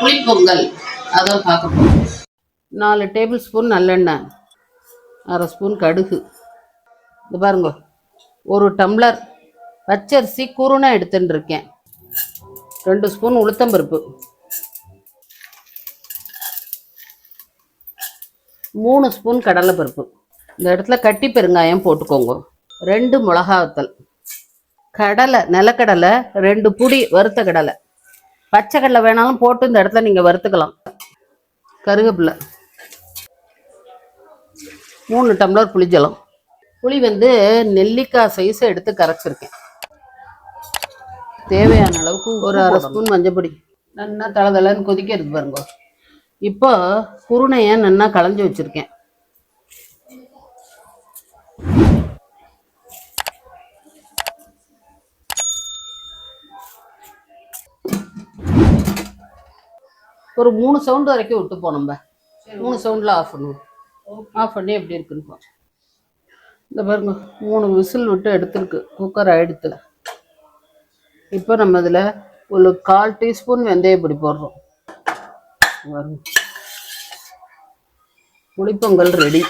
புளிப்பொங்கல். அதான் பார்க்க போகிறோம் நாலு டேபிள் ஸ்பூன் நல்லெண்ணெய் அரை ஸ்பூன் கடுகு. இது பாருங்க ஒரு டம்ளர் பச்சரிசி குருணை எடுத்துன்னு இருக்கேன். ரெண்டு ஸ்பூன் உளுத்தம்பருப்பு. மூணு ஸ்பூன் கடலைப்பருப்பு. இந்த இடத்துல கட்டி பெருங்காயம் போட்டுக்கோங்க. ரெண்டு மிளகாத்தல் கடலை நிலக்கடலை ரெண்டு புடி வறுத்த கடலை. பச்சை கடலை வேணாலும் போட்டு இந்த இடத்துல நீங்கள் வறுத்துக்கலாம். கருவேப்பிலை மூணு டம்ளர் புளிஜலம். புளி வந்து நெல்லிக்காய் சைஸ் எடுத்து கரைச்சிருக்கேன். தேவையான அளவுக்கு ஒரு அரை ஸ்பூன் மஞ்சப்பொடி நல்லா தலை தலைன்னு கொதிக்கிறது பாருங்க. இப்போ குருணையை நல்லா களைஞ்சி வச்சிருக்கேன். ஒரு மூணு சவுண்ட் வரைக்கும் விட்டு நம்ம. மூணு சவுண்டில் ஆஃப் பண்ணுவோம். ஆஃப் பண்ணி எப்படி இருக்குன்னு பார்ப்போம் இந்த பாருங்க மூணு விசில் விட்டு எடுத்துருக்கு. குக்கர் ஆயிடுத்து. இப்போ நம்ம இதில் ஒரு கால் டீஸ்பூன் வெந்தயப்பொடி போடுறோம். பாருங்க. புளிப்பொங்கல் ரெடி